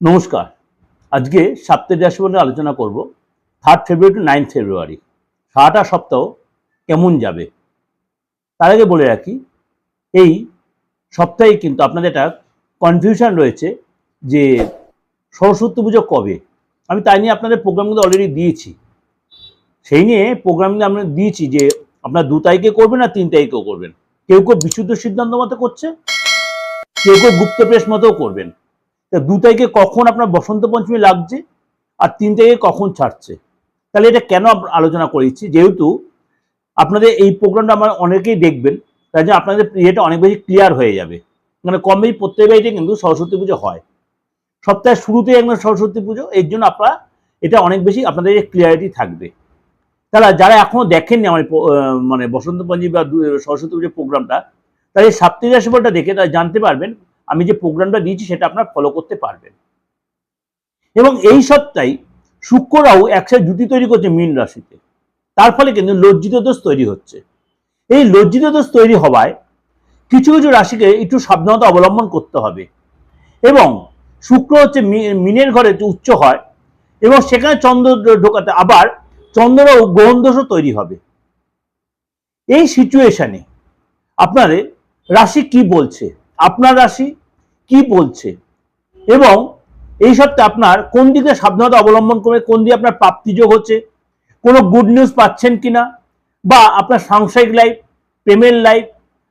নমস্কার। আজকে সাপ্তাহিক রাশিফল নিয়ে আলোচনা করব। Third February to ninth February সারাটা সপ্তাহ কেমন যাবে? তার আগে বলে রাখি, এই সপ্তাহে কিন্তু আপনাদের একটা কনফিউশন রয়েছে যে সরস্বতী পুজো কবে? আমি তাই নিয়ে আপনাদের প্রোগ্রামগুলো অলরেডি দিয়েছি। সেই নিয়ে প্রোগ্রামগুলো আমরা দিয়েছি যে আপনার দু তারিখে করবেন আর তিন তারিখেও করবেন। কেউ কেউ বিশুদ্ধ সিদ্ধান্ত মতো করছে, কেউ কেউ গুপ্ত প্রেস মতো করবেন। তা দু তারিখে কখন আপনার বসন্ত পঞ্চমী লাগছে আর তিন তারিখে কখন ছাড়ছে? তাহলে এটা কেন আলোচনা করেছি? যেহেতু আপনাদের এই প্রোগ্রামটা আমার অনেকেই দেখবেন, তাই জন্য আপনাদের ইয়েটা অনেক বেশি ক্লিয়ার হয়ে যাবে। মানে কম বেশি প্রত্যেক বাড়িতে কিন্তু সরস্বতী পুজো হয়। সপ্তাহের শুরুতেই একদম সরস্বতী পুজো, এর জন্য আপনারা এটা অনেক বেশি আপনাদের ক্লিয়ারিটি থাকবে। তাহলে যারা এখনও দেখেননি আমার মানে বসন্ত পঞ্চমী বা সরস্বতী পুজোর প্রোগ্রামটা, তাহলে সাপ্তাহিক রাশিফলটা দেখে তারা জানতে পারবেন আমি যে প্রোগ্রামটা দিয়েছি সেটা আপনারা ফলো করতে পারবেন। এবং এই সপ্তাহে শুক্ররাও একসাথে জুটি তৈরি করছে মীন রাশিতে। তার ফলে কিন্তু লজ্জিত দোষ তৈরি হচ্ছে। এই লজ্জিত দোষ তৈরি হওয়ায় কিছু কিছু রাশিকে একটু সাবধানতা অবলম্বন করতে হবে। এবং শুক্র হচ্ছে মিনের ঘরে উচ্চ হয় এবং সেখানে চন্দ্র ঢোকাতে আবার চন্দ্র ও গ্রহণ দোষও তৈরি হবে। এই সিচুয়েশানে আপনাদের রাশি কি বলছে? আপনার রাশি কি বলছে? এবং এই সপ্তাহে আপনার কোন দিকে সাবধানতা অবলম্বন করে কোন দিকে আপনার প্রাপ্তিযোগ হচ্ছে? কোনো গুড নিউজ পাচ্ছেন কিনা? বা আপনার সাংসারিক লাইফ প্রেমের লাইফ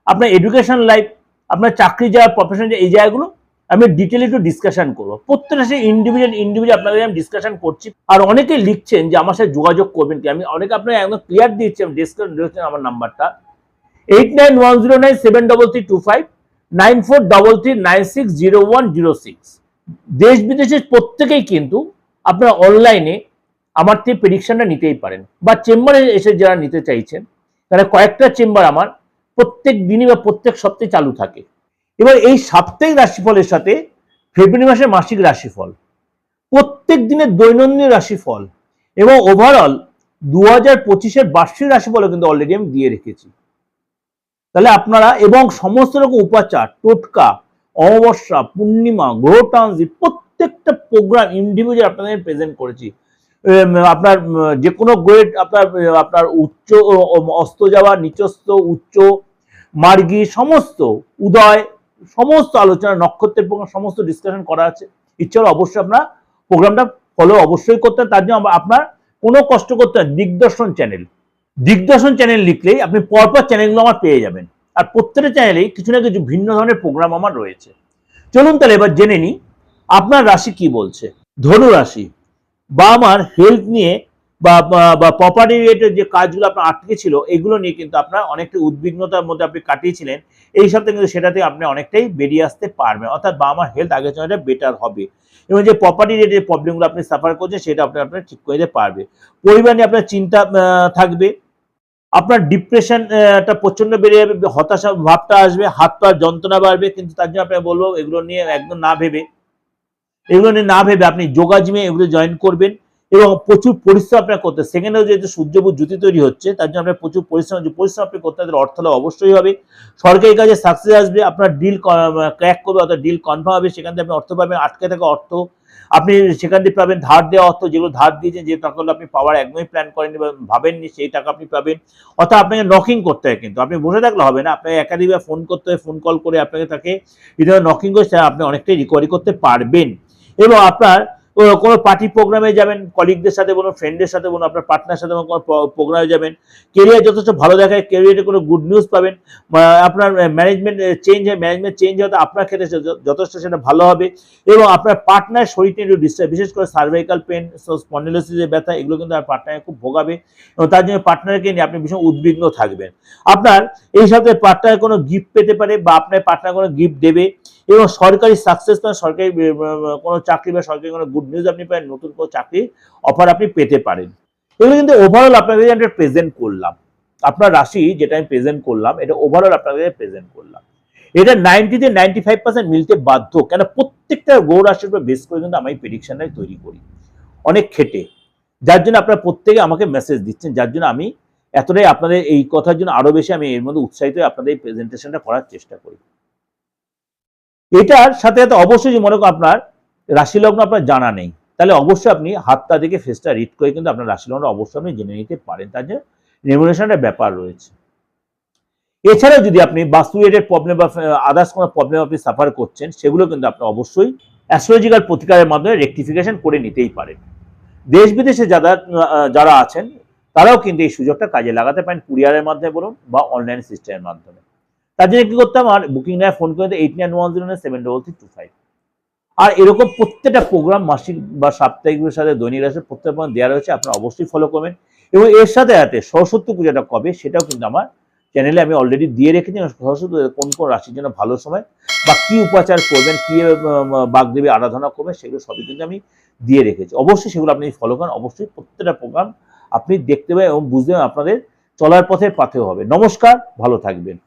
আপনার এডুকেশন লাইফ আপনার চাকরি যাওয়ার প্রফেশন এই জায়গাগুলো আমি ডিটেলে একটু ডিসকাশন করব। প্রত্যেকটা সেই ইন্ডিভিজুয়াল ইন্ডিভিজুয়াল আপনাদের আমি ডিসকাশন করছি। আর অনেকে লিখছেন যে আমার সাথে যোগাযোগ করবেন কি? আমি অনেকে আপনাকে একদম ক্লিয়ার দিচ্ছি আমি ডিসকাশন আমার নাম্বারটা eight nine one zero nine seven double three two five nine দেশ বিদেশের প্রত্যেকেই কিন্তু আপনারা অনলাইনে আমার থেকে প্রেডিকশনটা নিতেই পারেন। বা চেম্বারে এসে যারা নিতে চাইছেন তাহলে কয়েকটা চেম্বার আমার প্রত্যেক দিনই বা প্রত্যেক সপ্তাহে চালু থাকে। এবার এই সাপ্তাহিক রাশিফলের সাথে ফেব্রুয়ারি মাসের মাসিক রাশিফল, প্রত্যেক দিনের দৈনন্দিন রাশিফল এবং ওভারঅল দু হাজার পঁচিশের বার্ষিক রাশিফলও কিন্তু অলরেডি আমি দিয়ে রেখেছি। তাহলে আপনারা এবং সমস্ত রকম উপাচার, টোটকা, অমাবস্যা, পূর্ণিমা, গ্রহ ট্রানজিট প্রত্যেকটা প্রোগ্রাম ইন্ডিভিজুয়াল আপনাদের প্রেজেন্ট করেছি আপনার যে কোনো গ্রেড আপনার আপনার উচ্চ অস্ত যাওয়া নিচস্থ উচ্চ, মার্গী, সমস্ত উদয়, সমস্ত আলোচনা, নক্ষত্রের প্রোগ্রাম সমস্ত ডিসকাশন করা আছে ইচ্ছে হলে অবশ্যই আপনার প্রোগ্রামটা ফলো অবশ্যই করতে। তার জন্য আপনার কোনো কষ্ট করতে। দিগদর্শন চ্যানেল দিগদর্শন চ্যানেল লিখলেই আপনি পরপর চ্যানেলগুলো আমার পেয়ে যাবেন। আর প্রত্যেকটা চ্যানেলেই কিছু না কিছু ভিন্ন ধরনের প্রোগ্রাম আমার রয়েছে। চলুন তাহলে এবার জেনে নিই, আপনার রাশি কি বলছে? ধনু রাশি, বা আমার হেলথ নিয়ে, বা, বা- প্রপার্টি রিলেটেড যে কাজগুলো আপনার আটকে ছিল, এগুলো নিয়ে কিন্তু আপনার অনেকটা উদ্বিগ্নতার মধ্যে আপনি কাটিয়েছিলেন। এই সপ্তাহে কিন্তু সেটাতে আপনি অনেকটাই বেরিয়ে আসতে পারবেন। অর্থাৎ বা আমার হেলথ আগের চেয়ে বেটার হবে। এবং যে প্রপার্টি রিলেটেড প্রবলেমগুলো আপনি সাফার করছেন, সেটা আপনি আপনার ঠিক করে দিতে পারবে। পরিবার নিয়ে আপনার চিন্তা থাকবে। আপনার ডিপ্রেশন একটা প্রচণ্ড বেড়ে যাবে, হতাশা ভাবটা আসবে, হাত পা যন্ত্রণা বাড়বে, কিন্তু তার জন্য আপনাকে বলব, এগুলো নিয়ে একদম না ভেবে, এগুলো নিয়ে না ভেবে আপনি যোগা জিমে এগুলো জয়েন করবেন, এবং প্রচুর পরিশ্রম আপনার করতে সেকেন্ডেও যেহেতু সূর্যবুধ জ্যোতি তৈরি হচ্ছে, তার জন্য আপনার প্রচুর পরিশ্রম, যে পরিশ্রম আপনি করতে তাদের অর্থ লাভ অবশ্যই হবে। সরকারি কাজে সাকসেস আসবে, আপনার ডিল ক্র্যাক করবে, অর্থাৎ ডিল কনফার্ম হবে, সেখান থেকে আপনি অর্থ পাবেন, আটকে থাকা অর্থ আপনি সেখান থেকে পাবেন ধার দেওয়া অর্থ, যেগুলো ধার দিয়েছেন, যে টাকাগুলো আপনি পাওয়ার একদমই প্ল্যান করেননি বা ভাবেননি, সেই টাকা আপনি পাবেন। অর্থাৎ আপনাকে নকিং করতে হয় কিন্তু। আপনি বসে থাকলে হবে না, আপনাকে একাধিকবার ফোন করতে হয় ফোন কল করে আপনাকে তাকে যদি নকিং করে আপনি অনেকটাই রিকভারি করতে পারবেন। এবং আপনার কোনো পার্টি প্রোগ্রামে যাবেন কলিগদের সাথে বলুন ফ্রেন্ডের সাথে বলুন, আপনার পার্টনার সাথে কোনো প্রোগ্রামে যাবেন কেরিয়ার যথেষ্ট ভালো দেখায় কেরিয়ারে কোনো গুড নিউজ পাবেন আপনার ম্যানেজমেন্ট চেঞ্জ হয় ম্যানেজমেন্ট চেঞ্জ হতে আপনার ক্ষেত্রে যথেষ্ট সেটা ভালো হবে এবং আপনার পার্টনার শরীরটা একটু ডিস্টার্ব বিশেষ করে সার্ভাইকাল পেন স্পন্ডিলোসিসের ব্যথা, এগুলো কিন্তু আর পার্টনারে খুব ভোগাবে এবং তার জন্য পার্টনারকে নিয়ে আপনি ভীষণ উদ্বিগ্ন থাকবেন। আপনার এই সাথে পার্টনার কোনো গিফট পেতে পারে বা আপনার পার্টনার কোনো গিফট দেবে এবং সরকারি সাকসেস পান সরকারি কোনো চাকরি বা সরকারি কোনো গুড নিউজ আপনি পান নতুন কোনো চাকরি অফার আপনি পেতে পারেন। এগুলো কিন্তু ওভারঅল আপনাদের আমি প্রেজেন্ট করলাম। আপনার রাশি যেটা আমি প্রেজেন্ট করলাম, এটা ওভারঅল আপনাদের প্রেজেন্ট করলাম। এটা নাইনটিতে নাইনটি ফাইভ পার্সেন্ট মিলতে বাধ্য, কেন প্রত্যেকটা গৌর রাশির উপর বেস করে কিন্তু আমি প্রেডিকশনটাই তৈরি করি। অনেক খেটে। যার জন্য আপনারা প্রত্যেকে আমাকে মেসেজ দিচ্ছেন, যার জন্য আমি এতটাই আপনাদের এই কথার জন্য আরও বেশি আমি এর মধ্যে উৎসাহিত হয়ে আপনাদের এই প্রেজেন্টেশনটা করার চেষ্টা করি। এটার সাথে সাথে অবশ্যই যে মনে করুন আপনার রাশি লগ্ন আপনার জানা নেই, তাহলে অবশ্যই আপনি হাতটা দেখে ফেসটা রিড করে কিন্তু আপনার রাশি লগ্নটা অবশ্যই আপনি জেনে নিতে পারেন, তার জন্য রেমুনেশনের ব্যাপার রয়েছে। এছাড়াও যদি আপনি বাস্তু রিলেটেড প্রবলেম বা আদার্স কোনো প্রবলেম আপনি সাফার করছেন, সেগুলো কিন্তু আপনি অবশ্যই অ্যাস্ট্রোলজিক্যাল প্রতিকারের মাধ্যমে রেকটিফিকেশন করে নিতেই পারেন। দেশ বিদেশে যারা যারা আছেন, তারাও কিন্তু এই সুযোগটা কাজে লাগাতে পারেন কুরিয়ারের মাধ্যমে বলুন বা অনলাইন সিস্টেমের মাধ্যমে। তার জন্য কি করতাম? আর বুকিং নেয় ফোন করে eight nine one zero nine seven double three two five আর এরকম প্রত্যেকটা প্রোগ্রাম মাসিক বা সাপ্তাহিকের সাথে দৈনিক রাশি প্রত্যেক দেওয়া রয়েছে, আপনারা অবশ্যই ফলো করবেন। এবং এর সাথে সাথে সরস্বতী পূজাটা কবে, সেটাও কিন্তু আমার চ্যানেলে আমি অলরেডি দিয়ে রেখেছি। সরস্বতী কোন কোন রাশির জন্য ভালো সময় বা কি উপাচার করবেন, কী বাগদেবী আরাধনা করবেন, সেগুলো সবই কিন্তু আমি দিয়ে রেখেছি। অবশ্যই সেগুলো আপনি ফলো করেন। অবশ্যই প্রত্যেকটা প্রোগ্রাম আপনি দেখতে পাবেন এবং বুঝতে পারবেন আপনাদের চলার পথে পাথেও হবে। নমস্কার, ভালো থাকবেন।